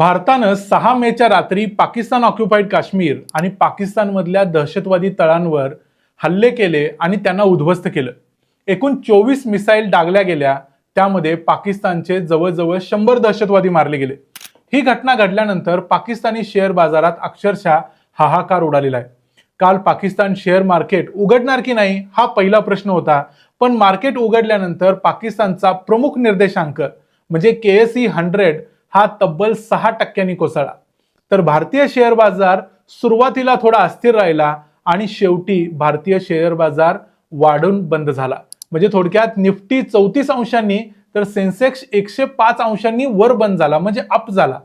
भारतानं सहा मेच्या रात्री पाकिस्तान ऑक्युपाईड काश्मीर आणि पाकिस्तानमधल्या दहशतवादी तळांवर हल्ले केले आणि त्यांना उद्ध्वस्त केलं. एकूण चोवीस मिसाईल डागल्या गेल्या त्यामध्ये पाकिस्तानचे जवळजवळ शंभर दहशतवादी मारले गेले. ही घटना घडल्यानंतर पाकिस्तानी शेअर बाजारात अक्षरशः हाहाकार उडालेला आहे. काल पाकिस्तान शेअर मार्केट उघडणार की नाही हा पहिला प्रश्न होता. पण मार्केट उघडल्यानंतर पाकिस्तानचा प्रमुख निर्देशांक म्हणजे के एस ई हंड्रेड हा तब्बल सहा टक्क्यांनी कोसळला. तर भारतीय शेअर बाजार सुरुवातीला थोडा अस्थिर राहिला आणि शेवटी भारतीय शेअर बाजार वाढून बंद झाला. म्हणजे थोडक्यात निफ्टी चौतीस अंशांनी तर सेन्सेक्स एकशे पाच अंशांनी वर बंद झाला म्हणजे अप झाला.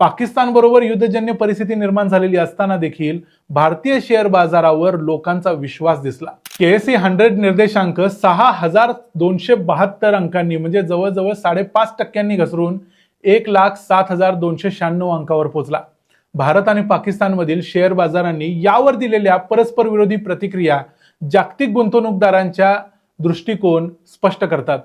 पाकिस्तान बरोबर युद्धजन्य परिस्थिती निर्माण झालेली असताना देखील भारतीय शेअर बाजारावर लोकांचा विश्वास दिसला. केएससी हंड्रेड निर्देशांक सहा हजार दोनशे बहात्तर अंकांनी म्हणजे जवळजवळ साडेपाच टक्क्यांनी घसरून एक लाख सात हजार दोनशे शहाण्णव अंकावर पोहोचला भारत आणि पाकिस्तानमधील शेअर बाजारांनी यावर दिलेल्या परस्पर विरोधी प्रतिक्रिया जागतिक गुंतवणूकदारांच्या दृष्टिकोन स्पष्ट करतात.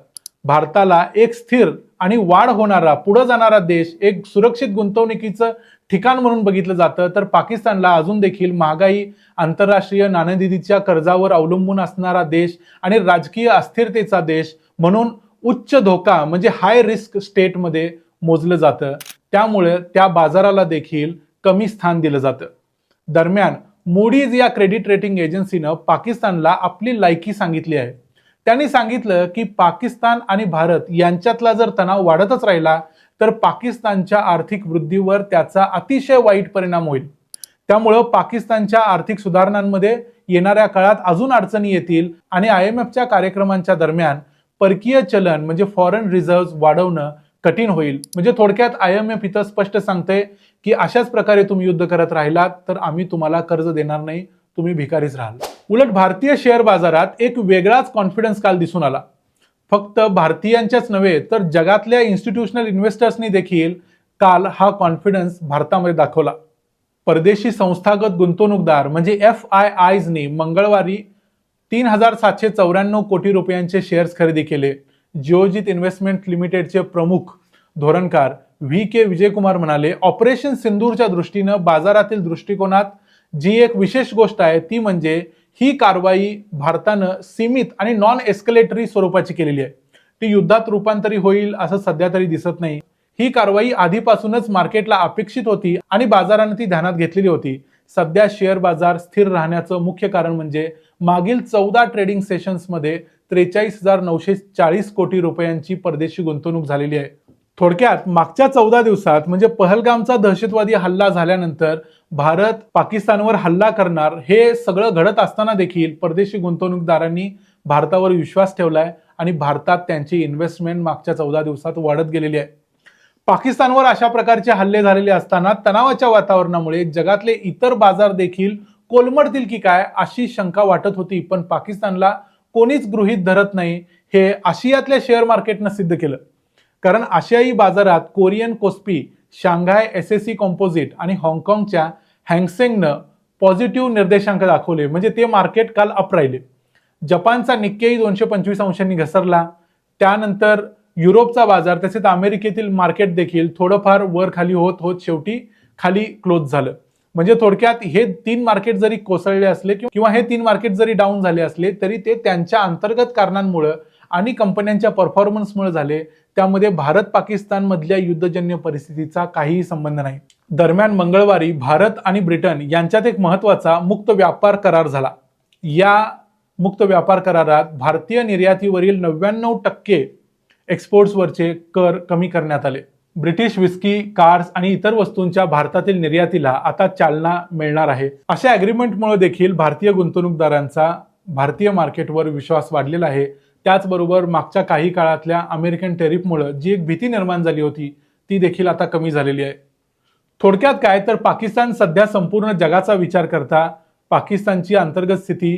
भारताला एक स्थिर आणि वाढ होणारा पुढे जाणारा देश एक सुरक्षित गुंतवणुकीचं ठिकाण म्हणून बघितलं जातं तर पाकिस्तानला अजून देखील महागाई आंतरराष्ट्रीय नाणेनिधीच्या कर्जावर अवलंबून असणारा देश आणि राजकीय अस्थिरतेचा देश म्हणून उच्च धोका म्हणजे हाय रिस्क स्टेटमध्ये मोजलं जातं. त्यामुळे त्या बाजाराला देखील कमी स्थान दिलं जातं. दरम्यान मोडीज या क्रेडिट रेटिंग एजन्सीनं पाकिस्तानला आपली लायकी सांगितली आहे. त्यांनी सांगितलं की पाकिस्तान आणि भारत यांच्यातला जर तणाव वाढतच राहिला तर पाकिस्तानच्या आर्थिक वृद्धीवर त्याचा अतिशय वाईट परिणाम होईल. त्यामुळं पाकिस्तानच्या आर्थिक सुधारणांमध्ये येणाऱ्या काळात अजून अडचणी येतील आणि आय एम एफच्या कार्यक्रमांच्या दरम्यान परकीय चलन म्हणजे फॉरेन रिझर्व्ह वाढवणं कठीण होईल. म्हणजे थोडक्यात आय एम एफ इथं स्पष्ट सांगते की अशाच प्रकारे तुम्ही युद्ध करत राहिलात तर आम्ही तुम्हाला कर्ज देणार नाही. तुम्ही भिकारीच राहाल. उलट भारतीय शेअर बाजारात एक वेगळाच कॉन्फिडन्स काल दिसून आला. फक्त भारतीयांच्याच नव्हे तर जगातल्या इन्स्टिट्यूशनल इन्व्हेस्टर्सनी देखील काल हा कॉन्फिडन्स भारतामध्ये दाखवला. परदेशी संस्थागत गुंतवणूकदार म्हणजे एफ आय आयजनी मंगळवारी तीन हजार सातशे चौऱ्याण्णव कोटी रुपयांचे शेअर्स खरेदी केले. जिओजित इन्व्हेस्टमेंट लिमिटेडचे प्रमुख धोरणकार व्ही के विजयकुमार म्हणाले ऑपरेशन सिंदूरच्या दृष्टीनं बाजारातील दृष्टिकोनात जी एक विशेष गोष्ट आहे ती म्हणजे ही कारवाई भारतानं सीमित आणि नॉन एस्कलेटरी स्वरूपाची केलेली आहे. ती युद्धात रूपांतरी होईल असं सध्या तरी दिसत नाही. ही कारवाई आधीपासूनच मार्केटला अपेक्षित होती आणि बाजारानं ती ध्यानात घेतलेली होती. सध्या शेअर बाजार स्थिर राहण्याचं मुख्य कारण म्हणजे मागील चौदा ट्रेडिंग सेशन्समध्ये त्रेचाळीस हजार नऊशे चाळीस कोटी रुपयांची परदेशी गुंतवणूक झालेली आहे. थोडक्यात मागच्या चौदा दिवसात म्हणजे पहलगामचा दहशतवादी हल्ला झाल्यानंतर भारत पाकिस्तानवर हल्ला करणार हे सगळं घडत असताना देखील परदेशी गुंतवणूकदारांनी भारतावर विश्वास ठेवलाय आणि भारतात त्यांची इन्व्हेस्टमेंट मागच्या चौदा दिवसात वाढत गेलेली आहे. पाकिस्तानवर अशा प्रकारचे हल्ले झालेले असताना तणावाच्या वातावरणामुळे जगातले इतर बाजार देखील कोलमडतील की काय अशी शंका वाटत होती पण पाकिस्तानला कोणीच गृहित धरत नाही हे आशियातल्या शेअर मार्केटनं सिद्ध केलं. कारण आशियाई बाजारात Korean Kospi Shanghai S S C composite आणि हाँगकाँगच्या हँगसेंगनं पॉझिटिव्ह निर्देशांक दाखवले. म्हणजे ते मार्केट काल अप राहिले. जपानचा निक्केही दोनशे पंचवीस अंशांनी घसरला. त्यानंतर युरोपचा बाजार तसेच अमेरिकेतील मार्केट देखील थोडंफार वर खाली होत होत शेवटी खाली क्लोज झालं. म्हणजे थोडक्यात हे तीन मार्केट जरी कोसळले असले किंवा हे तीन मार्केट जरी डाऊन झाले असले तरी ते त्यांच्या अंतर्गत कारणांमुळं आणि कंपन्यांच्या परफॉर्मन्समुळे झाले त्यामध्ये भारत पाकिस्तान मधल्या युद्धजन्य परिस्थितीचा काहीही संबंध नाही. दरम्यान मंगळवारी भारत आणि ब्रिटन यांच्यात एक महत्त्वाचा मुक्त व्यापार करार झाला. या मुक्त व्यापार करारात भारतीय निर्यातीवरील नव्याण्णव टक्के एक्सपोर्ट्सवरचे कर कमी करण्यात आले. ब्रिटिश विस्की कार्स आणि इतर वस्तूंच्या भारतातील निर्यातीला आता चालना मिळणार आहे. अशा अग्रीमेंटमुळे देखील भारतीय गुंतवणूकदारांचा भारतीय मार्केटवर विश्वास वाढलेला आहे. त्याचबरोबर मागच्या काही काळातल्या अमेरिकन टेरिफमुळे जी एक भीती निर्माण झाली होती ती देखील आता कमी झालेली आहे. थोडक्यात काय तर पाकिस्तान सध्या संपूर्ण जगाचा विचार करता पाकिस्तानची अंतर्गत स्थिती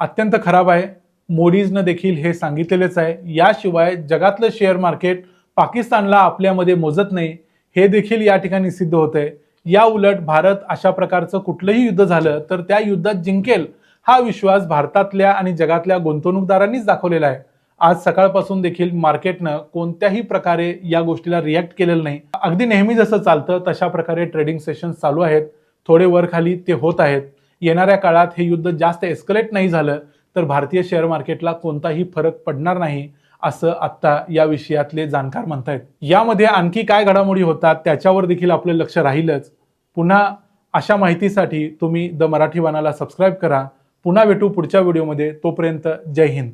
अत्यंत खराब आहे. मोडीजनं देखील हे सांगितलेलेच आहे. याशिवाय जगातलं शेअर मार्केट पाकिस्तानला आपल्यामध्ये मोजत नाही हे देखील या ठिकाणी सिद्ध होतंय. आहे या उलट भारत अशा प्रकारचं कुठलंही युद्ध झालं तर त्या युद्धात जिंकेल हा विश्वास भारतातल्या आणि जगातल्या गुंतवणूकदारांनीच दाखवलेला आहे. आज सकाळपासून देखील मार्केटनं कोणत्याही प्रकारे या गोष्टीला रिॲक्ट केलेलं नाही. अगदी नेहमी जसं चालतं तशा प्रकारे ट्रेडिंग सेशन चालू आहेत. थोडे वर खाली ते होत आहेत. येणाऱ्या काळात हे युद्ध जास्त एस्कलेट नाही झालं तर भारतीय शेअर मार्केटला कोणताही फरक पडणार नाही. असं आत्ता या विषयातले जाणकार म्हणतायत. यामध्ये आणखी काय घडामोडी होतात त्याच्यावर देखील आपलं लक्ष राहीलच. पुन्हा अशा माहितीसाठी तुम्ही द मराठी वानाला सबस्क्राईब करा. पुन्हा भेटू पुढच्या व्हिडिओमध्ये तोपर्यंत जय हिंद.